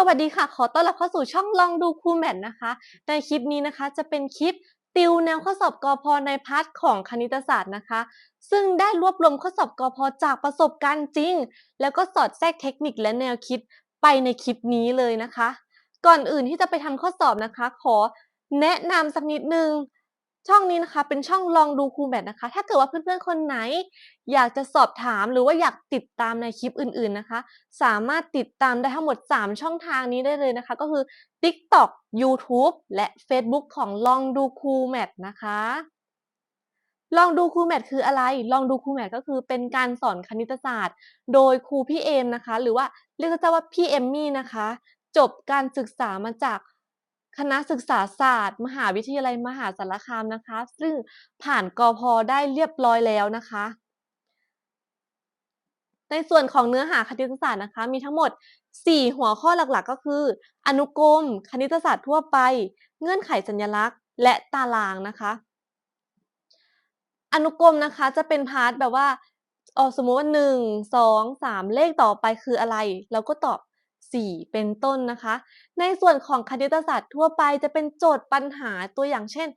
สวัสดีค่ะ ขอต้อนรับเข้าสู่ช่องลองดูครูแมทนะคะ ในคลิปนี้นะคะจะเป็นคลิปติวแนวข้อสอบกอพในพาร์ทของคณิตศาสตร์นะคะ ซึ่งได้รวบรวมข้อสอบกอพจากประสบการณ์จริง แล้วก็สอดแทรกเทคนิคและแนวคิดไปในคลิปนี้เลยนะคะ ก่อนอื่นที่จะไปทำข้อสอบนะคะ ขอแนะนำสักนิดนึง ช่องนี้นะคะเป็นช่องลองดูครูแมทนะคะ ถ้าเกิดว่าเพื่อนๆคนไหน อยากจะสอบถามหรือว่าอยากติดตามในคลิปอื่นๆนะคะ สามารถติดตามได้ทั้งหมด 3 ช่องทางนี้ได้เลยนะคะ ก็คือ TikTok YouTube และ Facebook ของลองดูครูแมทนะคะลองดูครูแมทคืออะไร ลองดูครูแมทก็คือเป็นการสอนคณิตศาสตร์ โดยครูพี่เอมนะคะ หรือว่าเรียกสั้นๆว่าพี่เอมมี่นะคะ จบการศึกษามาจาก คณะศึกษาศาสตร์ มหาวิทยาลัยมหาสารคามนะคะ ซึ่งผ่านกอพได้เรียบร้อยแล้วนะคะ ในส่วนของเนื้อหาคณิตศาสตร์นะคะ มีทั้งหมด 4 หัวข้อหลักๆ ก็คือ อนุกรม คณิตศาสตร์ทั่วไป เงื่อนไขสัญลักษณ์ และตารางนะคะ อนุกรมนะคะจะเป็นพาร์ทแบบว่าออสมมติว่า1 2 3เลขต่อไปคืออะไร เราก็ตอบ 4 เป็นต้นนะคะ ในส่วนของคณิตศาสตร์ทั่วไปจะเป็นโจทย์ปัญหาตัวอย่างเช่น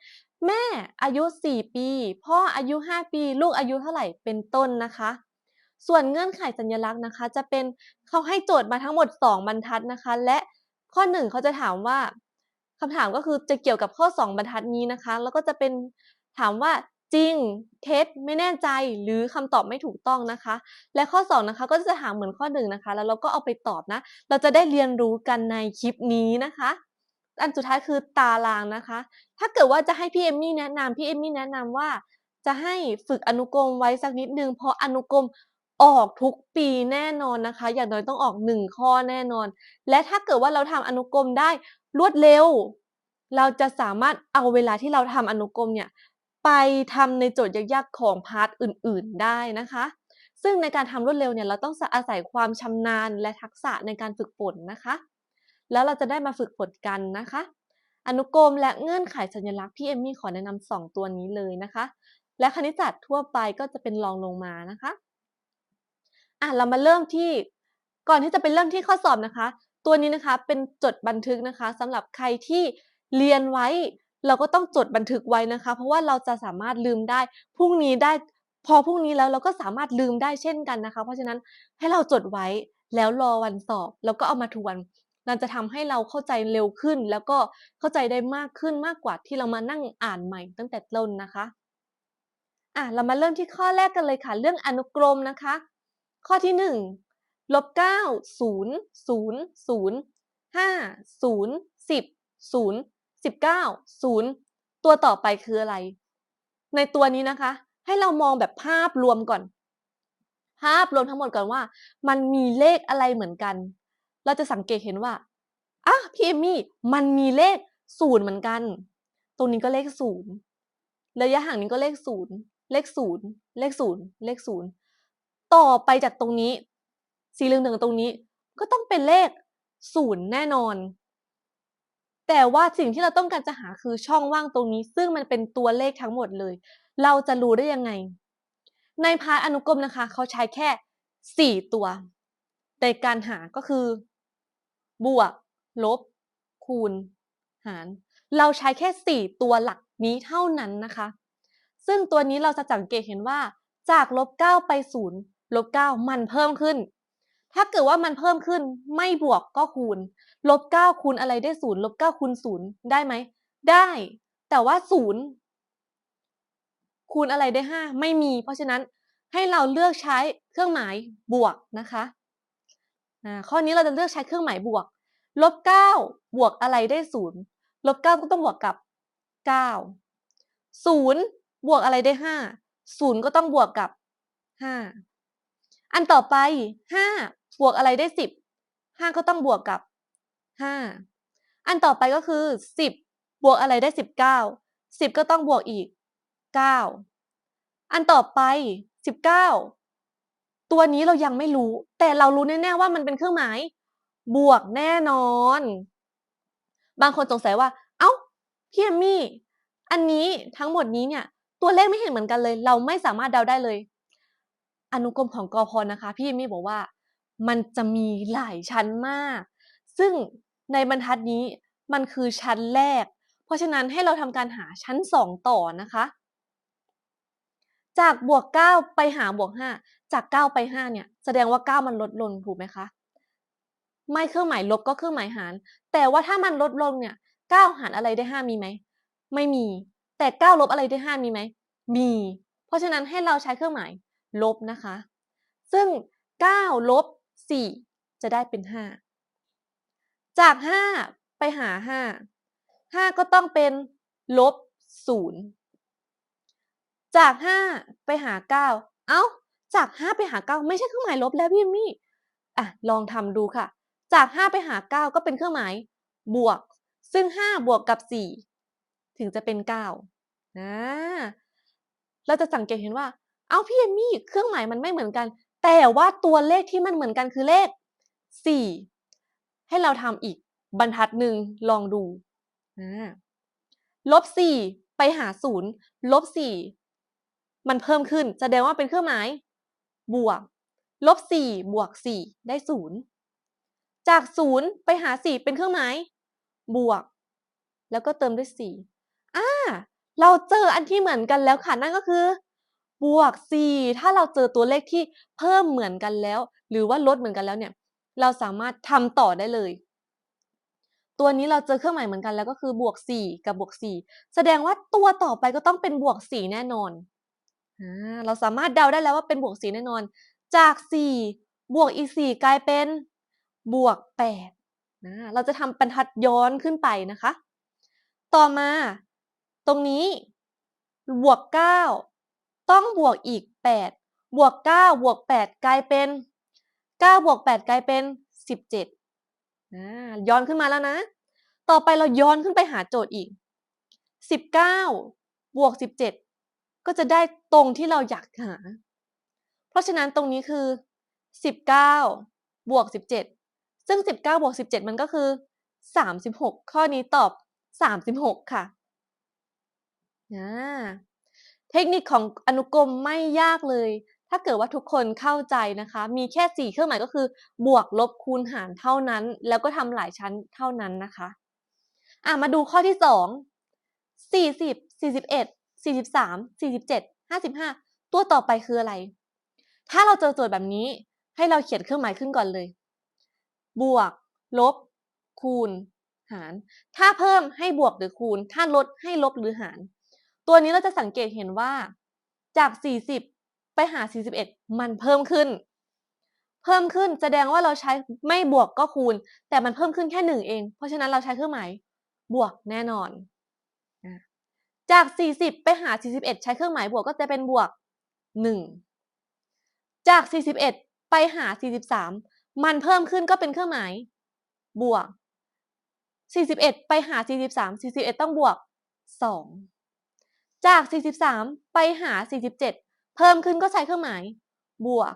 แม่อายุ 4 ปี พ่ออายุ 5 ปี ลูกอายุเท่าไหร่เป็นต้นนะคะ ส่วนเงื่อนไขสัญลักษณ์นะคะ จะเป็นเขาให้โจทย์มาทั้งหมด 2 บรรทัดนะคะ และข้อ 1 เขาจะถามว่าคำถามก็คือจะเกี่ยวกับข้อ 2 บรรทัดนี้นะคะ แล้วก็จะเป็นถามว่า จริง เท็จ ไม่แน่ใจ หรือคำตอบไม่ถูกต้องนะคะ และข้อ 2 นะคะ ก็จะถามเหมือนข้อ1นะคะ แล้วเราก็เอาไปตอบนะ เราจะได้เรียนรู้กันในคลิปนี้นะคะ อันสุดท้ายคือตารางนะคะ ถ้าเกิดว่าจะให้พี่เอมมี่แนะนำพี่เอมมี่แนะนำว่า จะให้ฝึกอนุกรมไว้สักนิดนึง เพราะอนุกรมออกทุกปีแน่นอนนะคะ อย่างน้อยต้องออก 1 ข้อแน่นอน และถ้าเกิดว่าเราทำอนุกรมได้รวดเร็ว เราจะสามารถเอาเวลาที่เราทำอนุกรมเนี่ย ไปทำในโจทย์ยากๆของพาร์ทอื่นๆได้นะคะ ซึ่งในการทำรวดเร็วเนี่ยเราต้องอาศัยความชำนาญและทักษะในการฝึกฝนนะคะ แล้วเราจะได้มาฝึกฝนกันนะคะ อนุกรมและเงื่อนไขสัญลักษณ์พี่เอมมี่ขอแนะนำสองตัวนี้เลยนะคะ และคณิตศาสตร์ทั่วไปก็จะเป็นรองลงมานะคะอะเรามาเริ่มที่ก่อนที่จะไปเริ่มที่ข้อสอบนะคะ ตัวนี้นะคะเป็นจดบันทึกนะคะสำหรับใครที่เรียนไว้ เราก็ต้องจดบันทึกไว้นะคะ เพราะว่าเราจะสามารถลืมได้พรุ่งนี้ได้พอพรุ่งนี้แล้วเราก็สามารถลืมได้เช่นกันนะคะ เพราะฉะนั้นให้เราจดไว้แล้วรอวันสอบ แล้วก็เอามาทวนมันจะทำให้เราเข้าใจเร็วขึ้น แล้วก็เข้าใจได้มากขึ้นมากกว่าที่เรามานั่งอ่านใหม่ตั้งแต่ต้นนะคะอะเรามาเริ่มที่ข้อแรกกันเลยค่ะ เรื่องอนุกรมนะคะ ข้อที่หนึ่งลบเก้าศูนย์ศูนย์ศูนย์ห้าศูนย์สิบศูนย์ สิบเก้าศูนย์ตัวต่อไปคืออะไร ในตัวนี้นะคะ ให้เรามองแบบภาพรวมก่อน ภาพรวมทั้งหมดก่อนว่า มันมีเลขอะไรเหมือนกัน เราจะสังเกตเห็นว่าอะพี่เอมมี่มันมีเลขศูนย์เหมือนกัน ตรงนี้ก็เลขศูนย์ระยะห่างนี้ก็เลขศูนย์เลขศูนย์เลขศูนย์เลขศูนย์ต่อไปจากตรงนี้ สีเหลืองๆตรงนี้ ก็ต้องเป็นเลขศูนย์แน่นอน แต่ว่าสิ่งที่เราต้องการจะหาคือช่องว่างตรงนี้ ซึ่งมันเป็นตัวเลขทั้งหมดเลย เราจะรู้ได้ยังไง ในพาร์ทอนุกรมนะคะ เขาใช้แค่สี่ตัวในการหาก็คือ บวก ลบ คูณ หาร เราใช้แค่สี่ตัวหลักนี้เท่านั้นนะคะ ซึ่งตัวนี้เราจะสังเกตเห็นว่า จากลบเก้าไปศูนย์ลบเก้ามันเพิ่มขึ้น ถ้าเกิดว่ามันเพิ่มขึ้นไม่บวกก็คูณลบเก้าคูณอะไรได้ศูนย์ลบเก้าคูณศูนย์ได้ไหม ได้ แต่ว่าศูนย์คูณอะไรได้ห้าไม่มี เพราะฉะนั้นให้เราเลือกใช้เครื่องหมายบวกนะคะข้อนี้เราจะเลือกใช้เครื่องหมายบวกลบเก้าบวกอะไรได้ศูนย์ลบเก้าก็ต้องบวกกับเก้าศูนย์บวกอะไรได้ห้าศูนย์ก็ต้องบวกกับห้า อันต่อไปห้าบวกอะไรได้สิบห้าก็ต้องบวกกับห้าอันต่อไปก็คือสิบบวกอะไรได้สิบเก้าสิบก็ต้องบวกอีกเก้าอันต่อไปสิบเก้าตัวนี้เรายังไม่รู้ แต่เรารู้แน่ๆว่ามันเป็นเครื่องหมาย บวกแน่นอน บางคนสงสัยว่า เอ้าพี่เอมมี่ อันนี้ทั้งหมดนี้เนี่ย ตัวเลขไม่เห็นเหมือนกันเลย เราไม่สามารถเดาได้เลย อนุกรมของกอพนะคะ พี่เอมมี่บอกว่ามันจะมีหลายชั้นมาก ซึ่งในบรรทัดนี้มันคือชั้นแรก เพราะฉะนั้นให้เราทำการหาชั้น 2 ต่อนะคะ จากบวก 9 ไปหาบวก 5 จาก 9 ไป 5 เนี่ย แสดงว่า 9 มันลดลงถูกไหมคะ ไม่เครื่องหมายลบก็เครื่องหมายหาร แต่ว่าถ้ามันลดลงเนี่ย 9 หารอะไรได้ 5 มีไหม ไม่มี แต่ 9 ลบอะไรได้ 5 มีไหม มี เพราะฉะนั้นให้เราใช้เครื่องหมาย ลบนะคะ ซึ่ง 9 ลบ 4 จะได้เป็น 5 จาก 5 ไปหา 5 5 ก็ต้องเป็นลบ 0 จาก 5 ไปหา 9 เอ้า จาก 5 ไปหา 9 ไม่ใช่เครื่องหมายลบแล้วพี่มมี่อะ ลองทำดูค่ะ จาก 5 ไปหา 9 ก็เป็นเครื่องหมายบวก ซึ่ง 5 บวกกับ 4 ถึงจะเป็น 9นะเราจะสังเกตเห็นว่า เอ้าพี่เอมมี่เครื่องหมายมันไม่เหมือนกัน แต่ว่าตัวเลขที่มันเหมือนกันคือเลข 4 ให้เราทำอีกบรรทัดหนึ่งลองดูลบ4ไปหา0ลบ4มันเพิ่มขึ้น แสดงว่าเป็นเครื่องหมาย บวกลบ4บวก4ได้0จาก0ไปหา4เป็นเครื่องหมาย บวก แล้วก็เติมด้วย4อ่าเราเจออันที่เหมือนกันแล้วค่ะนั่นก็คือ บวก 4 ถ้าเราเจอตัวเลขที่เพิ่มเหมือนกันแล้ว หรือว่าลดเหมือนกันแล้วเนี่ย เราสามารถทำต่อได้เลย ตัวนี้เราเจอเครื่องหมายเหมือนกันแล้วก็คือบวก 4 กับบวก 4 แสดงว่าตัวต่อไปก็ต้องเป็นบวก 4 แน่นอนอเราสามารถเดาได้แล้วว่าเป็นบวก 4 แน่นอน จาก 4 บวกอีก 4 กลายเป็นบวก 8 นะ เราจะทำบรรทัดย้อนขึ้นไปนะคะ ต่อมา ตรงนี้บวก 9 ต้องบวกอีก 8 บวก 9 บวก 8 กลายเป็น 9 บวก 8 กลายเป็น 17นะย้อนขึ้นมาแล้วนะ ต่อไปเราย้อนขึ้นไปหาโจทย์อีก 19 บวก 17 ก็จะได้ตรงที่เราอยากหา เพราะฉะนั้นตรงนี้คือ 19 บวก 17 ซึ่ง 19 บวก 17 มันก็คือ 36 ข้อนี้ตอบ 36 ค่ะ เทคนิคของอนุกรมไม่ยากเลย ถ้าเกิดว่าทุกคนเข้าใจนะคะ มีแค่ 4 เครื่องหมายก็คือ บวกลบคูณหารเท่านั้น แล้วก็ทำหลายชั้นเท่านั้นนะคะอะมาดูข้อที่ 2 40 41 43 47 55 ตัวต่อไปคืออะไร ถ้าเราเจอโจทย์แบบนี้ ให้เราเขียนเครื่องหมายขึ้นก่อนเลย บวก ลบ คูณ หาร ถ้าเพิ่มให้บวกหรือคูณ ถ้าลดให้ลบหรือหาร ตัวนี้เราจะสังเกตเห็นว่าจาก 40 ไปหา 41 มันเพิ่มขึ้น เพิ่มขึ้นแสดงว่าเราใช้ไม่บวกก็คูณ แต่มันเพิ่มขึ้นแค่หนึ่งเอง เพราะฉะนั้นเราใช้เครื่องหมายบวกแน่นอน จาก 40 ไปหา 41 ใช้เครื่องหมายบวกก็จะเป็นบวก 1 จาก 41 ไปหา 43 มันเพิ่มขึ้นก็เป็นเครื่องหมาย บวก 41 ไปหา 43 41 ต้องบวก 2 จาก 43 ไปหา 47 เพิ่มขึ้นก็ใช้เครื่องหมาย บวก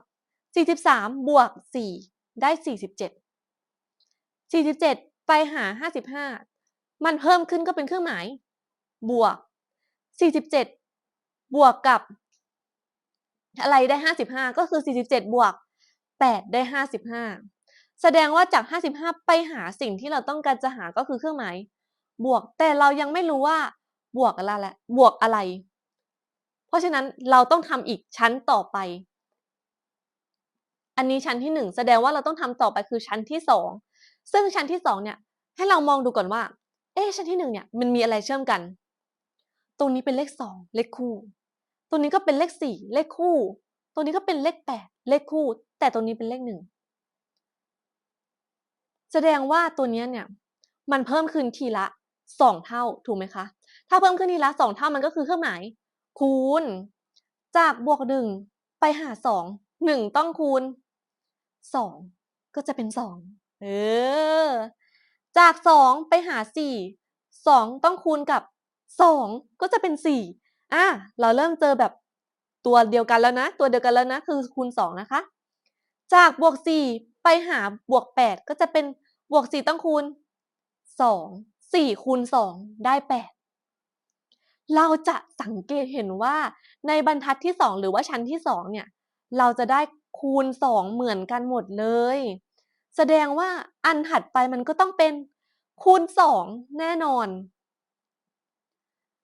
43 บวก 4 ได้ 47 47 ไปหา 55 มันเพิ่มขึ้นก็เป็นเครื่องหมาย บวก 47 บวกกับ อะไรได้ 55 ก็คือ 47 บวก 8 ได้ 55 แสดงว่าจาก 55 ไปหาสิ่งที่เราต้องการจะหาก็คือเครื่องหมาย บวก แต่เรายังไม่รู้ว่า บวกอะไรแหละบวกอะไร เพราะฉะนั้นเราต้องทำอีกชั้นต่อไป อันนี้ชั้นที่หนึ่งแสดงว่าเราต้องทำต่อไปคือชั้นที่สองซึ่งชั้นที่สองเนี่ย ให้เรามองดูก่อนว่า เอ๊ชั้นที่หนึ่งเนี่ยมันมีอะไรเชื่อมกัน ตรงนี้เป็นเลขสองเลขคู่ ตรงนี้ก็เป็นเลขสี่เลขคู่ ตรงนี้ก็เป็นเลขแปดเลขคู่ แต่ตรงนี้เป็นเลขหนึ่งแสดงว่าตัวนี้เนี่ย มันเพิ่มขึ้นทีละสองเท่าถูกไหมคะ ถ้าเพิ่มขึ้นทีละสองเท่ามันก็คือเครื่องหมาย คูณ จากบวกหนึ่งไปหาสองหนึ่งต้องคูณสองก็จะเป็นสองเออ จากสองไปหาสี่สองต้องคูณกับสองก็จะเป็นสี่อะเราเริ่มเจอแบบตัวเดียวกันแล้วนะ ตัวเดียวกันแล้วนะ คือคูณสองนะคะ จากบวกสี่ไปหาบวกแปดก็จะเป็นบวกสี่ต้องคูณสองสี่คูณสองได้แปด เราจะสังเกตเห็นว่าในบรรทัดที่ 2 หรือว่าชั้นที่ 2 เนี่ย เราจะได้คูณ 2 เหมือนกันหมดเลย แสดงว่าอันถัดไปมันก็ต้องเป็นคูณ 2 แน่นอน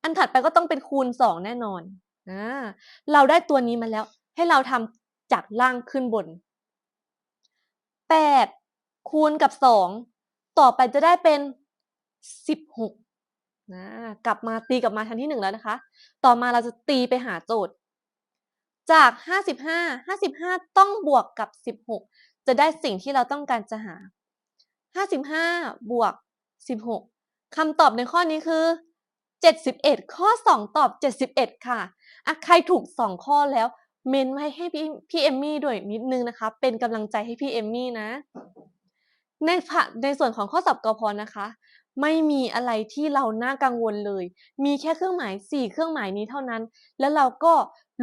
อันถัดไปก็ต้องเป็นคูณ 2 แน่นอนอ่าเราได้ตัวนี้มาแล้ว ให้เราทำจากล่างขึ้นบน 8 คูณกับ 2 ต่อไปจะได้เป็น 16 นะกลับมาตีกลับมาชั้นที่1แล้วนะคะ ต่อมาเราจะตีไปหาโจทย์ จาก 55 55 ต้องบวกกับ 16 จะได้สิ่งที่เราต้องการจะหา 55 บวก 16 คำตอบในข้อนี้คือ 71 ข้อ 2 ตอบ 71 ค่ะอะใครถูก 2 ข้อแล้ว เมนไว้ให้พี่พี่เอมมี่ด้วยนิดนึงนะคะ เป็นกำลังใจให้พี่เอมมี่นะในในส่วนของข้อสอบกพนะคะ ไม่มีอะไรที่เราน่ากังวลเลย มีแค่เครื่องหมาย 4 เครื่องหมายนี้เท่านั้น แล้วเราก็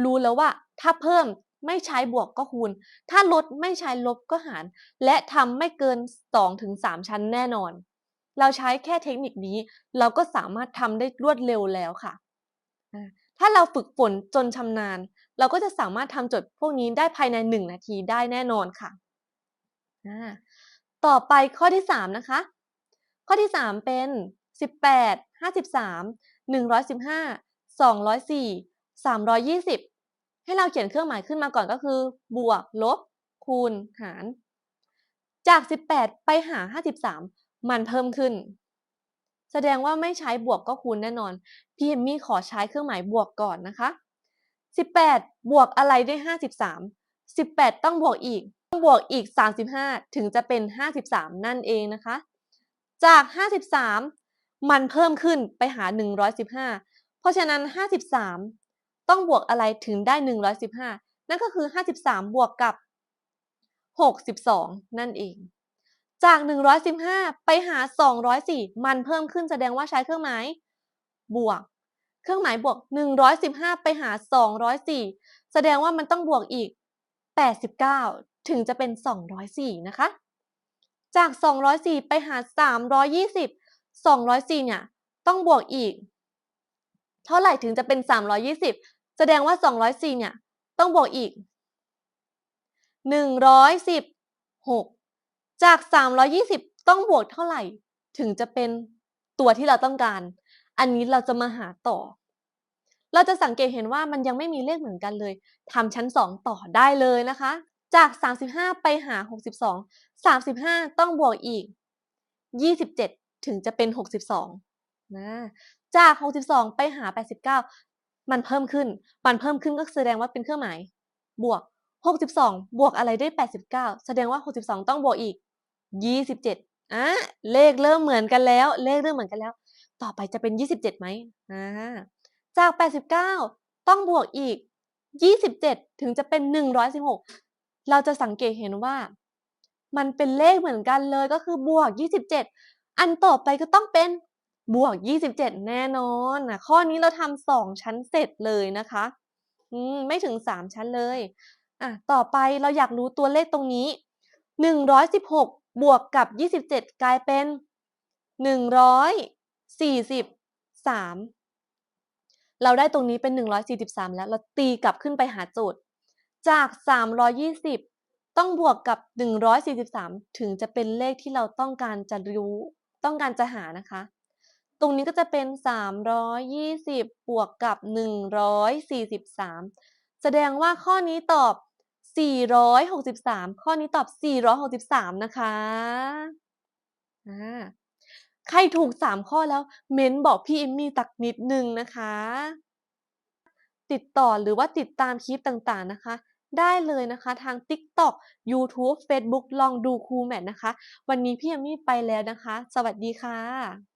รู้แล้วว่า ถ้าเพิ่มไม่ใช้บวกก็คูณ ถ้าลดไม่ใช้ลบก็หาร และทำไม่เกิน 2-3 ชั้นแน่นอน เราใช้แค่เทคนิคนี้ เราก็สามารถทำได้รวดเร็วแล้วค่ะ ถ้าเราฝึกฝนจนชำนาญ เราก็จะสามารถทำโจทย์พวกนี้ได้ภายใน 1 นาทีได้แน่นอนค่ะ ต่อไปข้อที่ 3 นะคะ ข้อที่ 3 เป็น 18 53 115 204 320 ให้เราเขียนเครื่องหมายขึ้นมาก่อนก็คือ บวก ลบ คูณ หาร จาก 18 ไปหา 53 มันเพิ่มขึ้น แสดงว่าไม่ใช้บวกก็คูณแน่นอน พี่เอมมี่ขอใช้เครื่องหมายบวกก่อนนะคะ 18 บวกอะไรได้ 53 18 ต้องบวกอีก ต้องบวกอีก 35 ถึงจะเป็น 53 นั่นเองนะคะ จาก 53 มันเพิ่มขึ้นไปหา 115 เพราะฉะนั้น 53 ต้องบวกอะไรถึงได้ 115 นั่นก็คือ 53 บวกกับ 62 นั่นเอง จาก 115 ไปหา 204 มันเพิ่มขึ้นแสดงว่าใช้เครื่องหมาย บวก เครื่องหมายบวก 115 ไปหา 204 แสดงว่ามันต้องบวกอีก 89 ถึงจะเป็น 204 นะคะ จาก 204 ไปหา320 204 เนี่ย ต้องบวกอีก เท่าไหร่ถึงจะเป็น 320 แสดงว่า 204 เนี่ย ต้องบวกอีก 116 จาก 320 ต้องบวกเท่าไหร่ ถึงจะเป็นตัวที่เราต้องการ อันนี้เราจะมาหาต่อ เราจะสังเกตเห็นว่ามันยังไม่มีเลขเหมือนกันเลยทำชั้น 2 ต่อได้เลยนะคะ จาก 35 ไปหา 62 35 ต้องบวกอีก 27 ถึงจะเป็น 62นะจาก 62 ไปหา 89 มันเพิ่มขึ้น มันเพิ่มขึ้นก็แสดงว่าเป็นเครื่องหมาย บวก 62 บวกอะไรได้ 89 แสดงว่า 62 ต้องบวกอีก 27อะเลขเริ่มเหมือนกันแล้ว เลขเริ่มเหมือนกันแล้ว ต่อไปจะเป็น 27ไหมอ่าจาก 89 ต้องบวกอีก 27 ถึงจะเป็น 116 เราจะสังเกตเห็นว่า มันเป็นเลขเหมือนกันเลยก็คือบวก 27 อันต่อไปก็ต้องเป็นบวก 27 แน่นอนนะข้อนี้เราทำสองชั้นเสร็จเลยนะคะอืมไม่ถึง 3 ชั้นเลยอะต่อไปเราอยากรู้ตัวเลขตรงนี้ 116 บวกกับ 27 กลายเป็น 143 เราได้ตรงนี้เป็น 143 แล้ว เราตีกลับขึ้นไปหาโจทย์ จาก 320 ต้องบวกกับ 143 ถึงจะเป็นเลขที่เราต้องการจะรู้ต้องการจะหานะคะ ตรงนี้ก็จะเป็น 320 บวกกับ 143 แสดงว่าข้อนี้ตอบ 463 ข้อนี้ตอบ 463 นะคะใครถูก 3 ข้อแล้วเม้นบอกพี่เอมมี่ตักนิดนึงนะคะ ติดต่อหรือว่าติดตามคลิปต่างๆนะคะ ได้เลยนะคะทาง TikTok YouTube Facebook ลองดูครูแมทนะคะ วันนี้พี่เอมี่ไปแล้วนะคะ สวัสดีค่ะ